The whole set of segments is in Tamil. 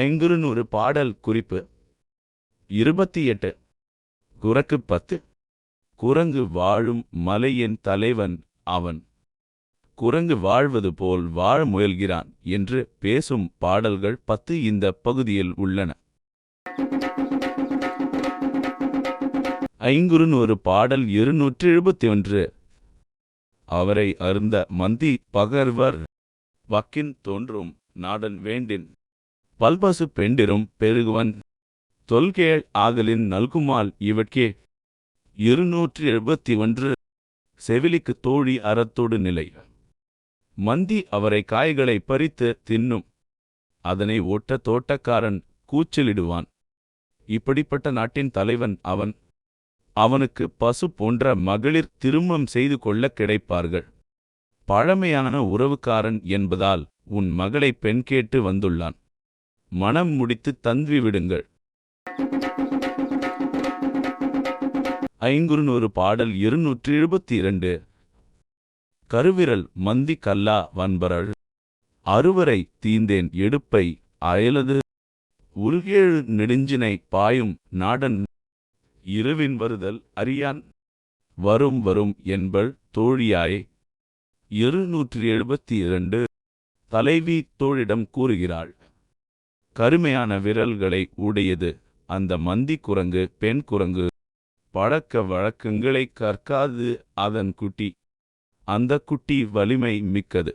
ஐங்குறுநூறு பாடல் குறிப்பு. இருபத்தி எட்டு குரக்கு பத்து. குரங்கு வாழும் மலையின் தலைவன் அவன். குரங்கு வாழ்வது போல் வாழ முயல்கிறான் என்று பேசும் பாடல்கள் பத்து இந்த பகுதியில் உள்ளன. ஐங்குறுநூறு பாடல் இருநூற்றி எழுபத்தி ஒன்று அவரை அருந்த மந்தி பகர்வர் வக்கின் தோன்றும் நாடன் வேண்டின் பல்பசு பெண்டிரும் பெருகுவன். தொல்கேள் ஆகலின் நல்குமால் இவட்கே. இருநூற்றி எழுபத்தி ஒன்று செவிலிக்கு தோழி அறத்தோடு நிலை. மந்தி அவரை காய்களை பறித்து தின்னும். அதனை ஓட்ட தோட்டக்காரன் கூச்சலிடுவான். இப்படிப்பட்ட நாட்டின் தலைவன் அவன். அவனுக்கு பசு போன்ற மகளிர் திருமணம் செய்து கொள்ள கிடைப்பார்கள். பழமையான உறவுக்காரன் என்பதால் உன் மகளை பெண் கேட்டு வந்துள்ளான். மனம் முடித்து தந்வி விடுங்கள் ஐங்குறுநூறு பாடல் இருநூற்றி எழுபத்தி இரண்டு கருவிரல் மந்தி கல்லா வன்பரள் அறுவரை தீந்தேன் எடுப்பை அயலது. உருகேழு நெடுஞ்சினை பாயும் நாடன். இரவின் வருதல் அறியான். வரும் வரும் என்பள் தோழியாய். இருநூற்றி எழுபத்தி இரண்டு தலைவி தோழிடம் கூறுகிறாள். கருமையான விரல்களை உடையது. அந்த மந்தி குரங்கு பெண் குரங்கு பழக்க வழக்கங்களை கற்காது அதன் குட்டி. அந்த குட்டி வலிமை மிக்கது.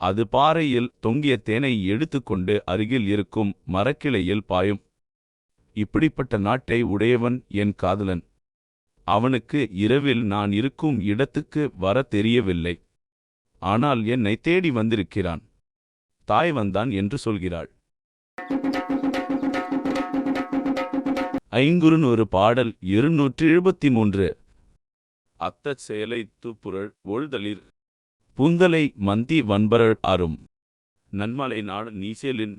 அது பாறையில் தொங்கிய தேனை எடுத்துக்கொண்டு அருகில் இருக்கும் மரக்கிளையில் பாயும். இப்படிப்பட்ட நாட்டை உடையவன் என் காதலன். அவனுக்கு இரவில் நான் இருக்கும் இடத்துக்கு வர தெரியவில்லை. ஆனால் என்னை தேடி வந்திருக்கிறான். தாய் வந்தான் என்று சொல்கிறாள். ஐங்குறுநூறு பாடல் இருநூற்றி எழுபத்தி மூன்று அத்தச் செயலை துப்புரள் ஒழுதலிர் புந்தலை மந்தி வன்பரள் அரும் நன்மலை நாடு நீசேலின்.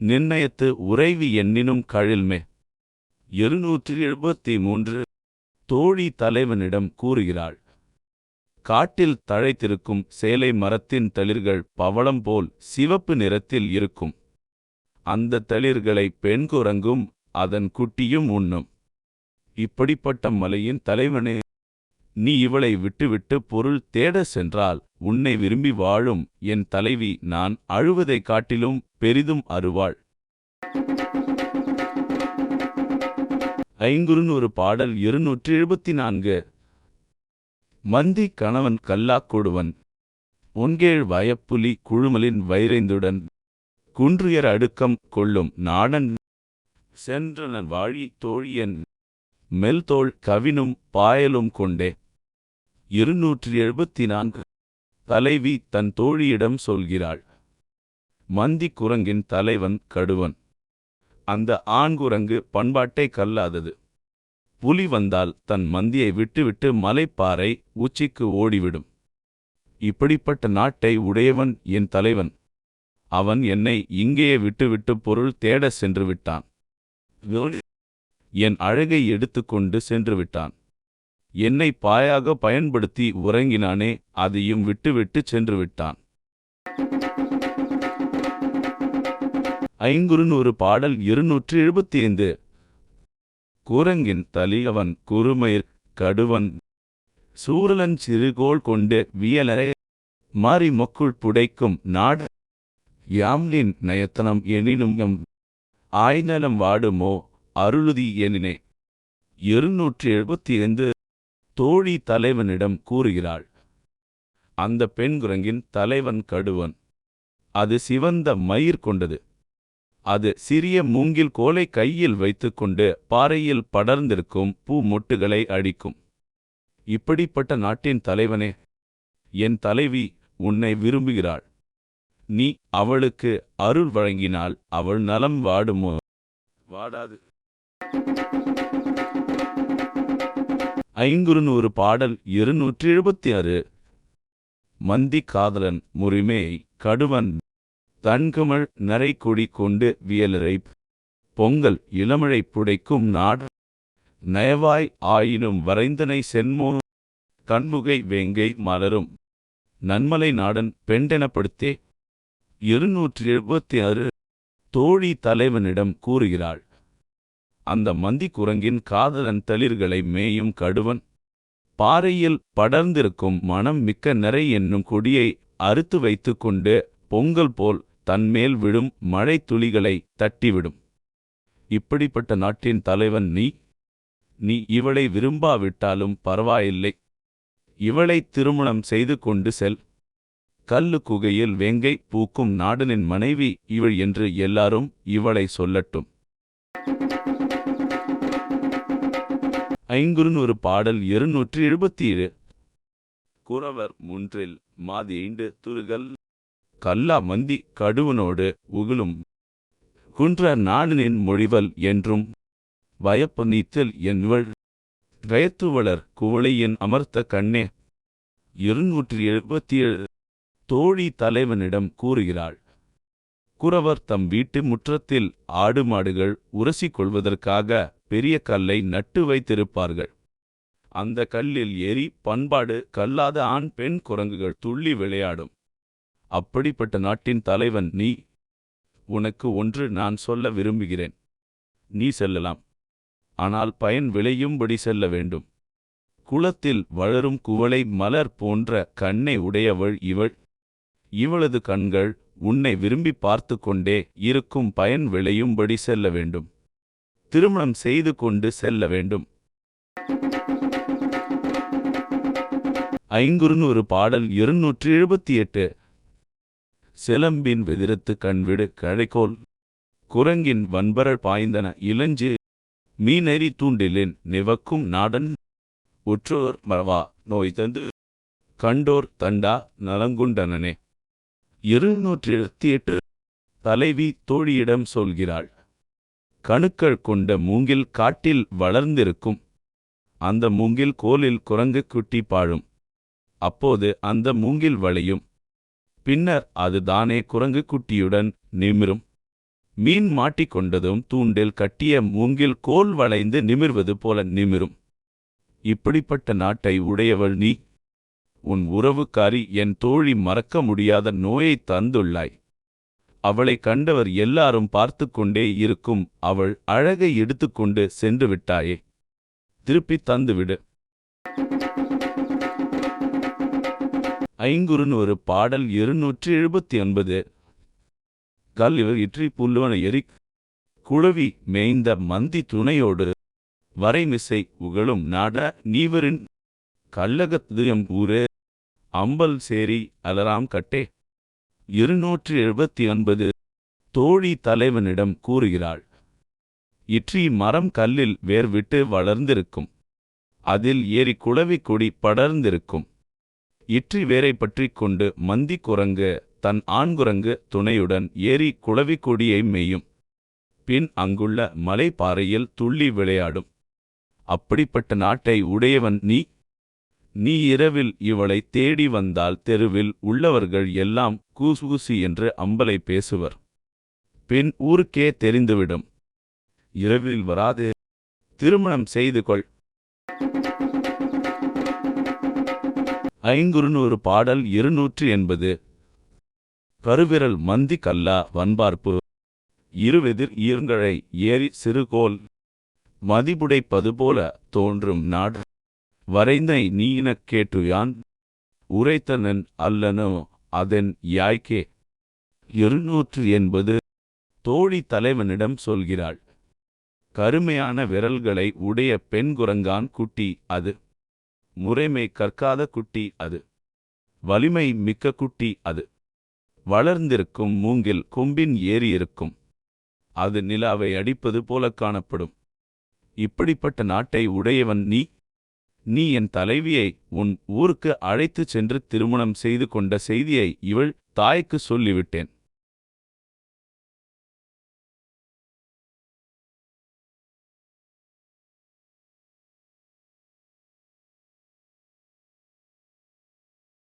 நிர்ணயத்து உறைவி எண்ணினும் கழில்மே. இருநூற்றி எழுபத்தி மூன்று தோழி தலைவனிடம் கூறுகிறாள். காட்டில் தழைத்திருக்கும் சேலை மரத்தின் தளிர்கள் பவளம் போல் சிவப்பு நிறத்தில் இருக்கும். அந்த தளிர்களை பெண் குரங்கும் அதன் குட்டியும் உண்ணும். இப்படிப்பட்ட மலையின் தலைவனே நீ இவளை விட்டுவிட்டு பொருள் தேட சென்றால் உன்னை விரும்பி வாழும் என் தலைவி நான் அழுவதைக் காட்டிலும் பெரிதும் அருவாள். ஐங்குறுநூறு பாடல் இருநூற்றி எழுபத்தி நான்கு மந்தி கணவன் கல்லாக்கொடுவன் ஒன்கேழ் வயப்புலி குழுமலின் வைரைந்துடன் குன்றுயர் அடுக்கம் கொள்ளும் நாடன் சென்றனன் வாழி தோழியன் மெல்தோள் கவினும் பாயலும் கொண்டே. இருநூற்றி எழுபத்தி நான்கு தலைவி தன் தோழியிடம் சொல்கிறாள். மந்தி குரங்கின் தலைவன் கடுவன். அந்த ஆண்குரங்கு பண்பாட்டை கல்லாதது. புலி வந்தால் தன் மந்தியை விட்டுவிட்டு மலைப்பாறை உச்சிக்கு ஓடிவிடும். இப்படிப்பட்ட நாட்டை உடையவன் என் தலைவன். அவன் என்னை இங்கேயே விட்டுவிட்டு பொருள் தேட சென்று விட்டான் என் அழகை எடுத்துக்கொண்டு சென்று விட்டான் என்னை பாயாக பயன்படுத்தி உறங்கினானே அதையும் விட்டுவிட்டு சென்று விட்டான் ஐங்குறுநூறு பாடல் இருநூற்றி எழுபத்தி ஐந்து கூரங்கின் தலியவன் குறுமயிர் கடுவன். சூரலன் சிறுகோள் கொண்டு வியலரை. மாறி மொக்குள் புடைக்கும் நாடு யாம்லின் நயத்தனம் எனினும் எம் ஆய்நலம் வாடுமோ அருளுதி எனினே. இருநூற்றி எழுபத்தி ஐந்து தோழி தலைவனிடம் கூறுகிறாள். அந்த பெண் குரங்கின் தலைவன் கடுவன். அது சிவந்த மயிர் கொண்டது. அது சிறிய மூங்கில் கோலை கையில் வைத்துக்கொண்டு பாறையில் படர்ந்திருக்கும் பூ மொட்டுகளை அடிக்கும். இப்படிப்பட்ட நாட்டின் தலைவனே என் தலைவி உன்னை விரும்புகிறாள். நீ அவளுக்கு அருள் வழங்கினால் அவள் நலம் வாடுமோ? வாடாது. ஐங்குறுநூறு பாடல் இருநூற்றி எழுபத்தி ஆறு மந்தி காதலன் முறிமேய் கடுவன். தன்குமள் நரைக்கொடி கொண்டு வியலரை பொங்கல் இளமழை புடைக்கும் நாடு. நயவாய் ஆயினும் வரைந்தனை சென்மோ? கண்முகை வேங்கை மலரும். நன்மலை நாடன் பெண்டெனப்படுத்தே இருநூற்றி எழுபத்தி ஆறு தோழி தலைவனிடம் கூறுகிறாள் அந்த மந்தி குரங்கின் காதலன் தளிர்களை மேயும் கடுவன். பாறையில் படர்ந்திருக்கும் மனம் மிக்க நிறை என்னும் கொடியை அறுத்து வைத்துக்கொண்டு பொங்கல் போல் தன்மேல் விழும் மழை துளிகளை தட்டிவிடும். இப்படிப்பட்ட நாட்டின் தலைவன் நீ. நீ இவளை விரும்பாவிட்டாலும் பரவாயில்லை. இவளை திருமணம் செய்து கொண்டு செல். கல்லு குகையில் வெங்கை பூக்கும் நாடனின் மனைவி இவள் என்று எல்லாரும் இவளை சொல்லட்டும். ஐங்குறுநூறு பாடல் இருநூற்றி எழுபத்தி ஏழு குறவர் முன்றில் மாதி ஐந்து துருகல். கல்லா மந்தி கடுவனோடு உகுளும். குன்ற நாடனின் மொழிவல் என்றும். வயப்ப நீத்தல் என்பள் கயத்துவளர் குவளையின் அமர்த்த கண்ணே. இருநூற்றி எழுபத்தி ஏழு தோழி தலைவனிடம் கூறுகிறாள். குறவர் தம் வீட்டு முற்றத்தில் ஆடு மாடுகள் உரசிக் கொள்வதற்காக பெரிய கல்லை நட்டு வைத்திருப்பார்கள். அந்த கல்லில் ஏறி பண்பாடு கல்லாத ஆண் பெண் குரங்குகள் துள்ளி விளையாடும். அப்படிப்பட்ட நாட்டின் தலைவன் நீ. உனக்கு ஒன்று நான் சொல்ல விரும்புகிறேன். நீ செல்லலாம். ஆனால் பயன் விளையும்படி செல்ல வேண்டும். குளத்தில் வளரும் குவளை மலர் போன்ற கண்ணை உடையவள் இவள். இவளது கண்கள் உன்னை விரும்பி பார்த்து கொண்டே இருக்கும் பயன் விளையும்படி செல்ல வேண்டும். திருமணம் செய்து கொண்டு செல்ல வேண்டும். ஐங்குறுநூறு பாடல் இருநூற்றி எழுபத்தி எட்டு செலம்பின் வெதிரத்து கண்விடு கழைக்கோல் குரங்கின் வன்பரல் பாய்ந்தன இளஞ்சு. மீனெறி தூண்டிலின் நிவக்கும் நாடன். உற்றோர் மரவா நோய் தந்து. கண்டோர் தண்டா நலங்குண்டனனே. இருநூற்றி எழுபத்தி எட்டு. தலைவி தோழியிடம் சொல்கிறாள் கணுக்கள் கொண்ட மூங்கில் காட்டில் வளர்ந்திருக்கும். அந்த மூங்கில் கோலில் குரங்கு குட்டி பாழும். அப்போது அந்த மூங்கில் வளையும். பின்னர் அது தானே குரங்கு குட்டியுடன் நிமிரும். மீன் மாட்டிக்கொண்டதும் தூண்டில் கட்டிய மூங்கில் கோல் வளைந்து நிமிர்வது போல நிமிரும். இப்படிப்பட்ட நாட்டை உடையவள் நீ. உன் உறவுக்காரி என் தோழி மறக்க முடியாத நோயை தந்துள்ளாய். அவளை கண்டவர் எல்லாரும் பார்த்து கொண்டே இருக்கும் அவள் அழகை எடுத்துக்கொண்டு சென்று விட்டாயே திருப்பித் தந்துவிடு. ஐங்குறுநூறு பாடல் இருநூற்றி எழுபத்தி ஒன்பது கல்லிவர் இற்றி புல்லுவன எரி குழவி மேய்ந்த மந்தி துணையோடு வரைமிசை உகழும் நாட நீவரின் கள்ளகத்துயம் ஊரே. அம்பல் சேரி அலராம் கட்டே. இருநூற்றி எழுபத்தி ஒன்பது. தோழி தலைவனிடம் கூறுகிறாள். இற்றி மரம் கல்லில் வேர் விட்டு வளர்ந்திருக்கும். அதில் ஏறி குளவி கொடி படர்ந்திருக்கும். இற்றி வேரை பற்றிக் கொண்டு மந்தி குரங்கு தன் ஆண்குரங்கு துணையுடன் ஏறி குளவி கொடியை மேயும். பின் அங்குள்ள மலைப்பாறையில் துள்ளி விளையாடும். அப்படிப்பட்ட நாட்டை உடையவன் நீ? நீ இரவில் இவளை தேடி வந்தால் தெருவில் உள்ளவர்கள் எல்லாம் கூசுகுசி என்று அம்பலை பேசுவர். பின் ஊருக்கே தெரிந்துவிடும். இரவில் வராது. திருமணம் செய்து கொள். ஐங்குறுநூறு பாடல் இருநூற்று எண்பது. கருவிரல் மந்தி கல்லா வன்பார்ப்பு. இருவெதிர் ஈர்ங்கழை ஏறி சிறுகோல் மதிபுடைப்பது போல தோன்றும் நாடு. வரைந்தை நீனக் கேட்டுயான் உரைத்தனன் அல்லனோ அதன் யாய்க்கே. இருநூற்று எண்பது தோழி தலைவனிடம் சொல்கிறாள். கருமையான விரல்களை உடைய பெண் குரங்கான் குட்டி அது. முறைமை கற்காத குட்டி அது. வலிமை மிக்க குட்டி அது. வளர்ந்திருக்கும் மூங்கில் கொம்பின் ஏறி இருக்கும். அது நிலாவை அடிப்பது போல காணப்படும். இப்படிப்பட்ட நாட்டை உடையவன் நீ? நீ என் தலைவியை உன் ஊருக்கு அழைத்துச் சென்று திருமணம் செய்து கொண்ட செய்தியை இவள் தாய்க்கு சொல்லிவிட்டேன்.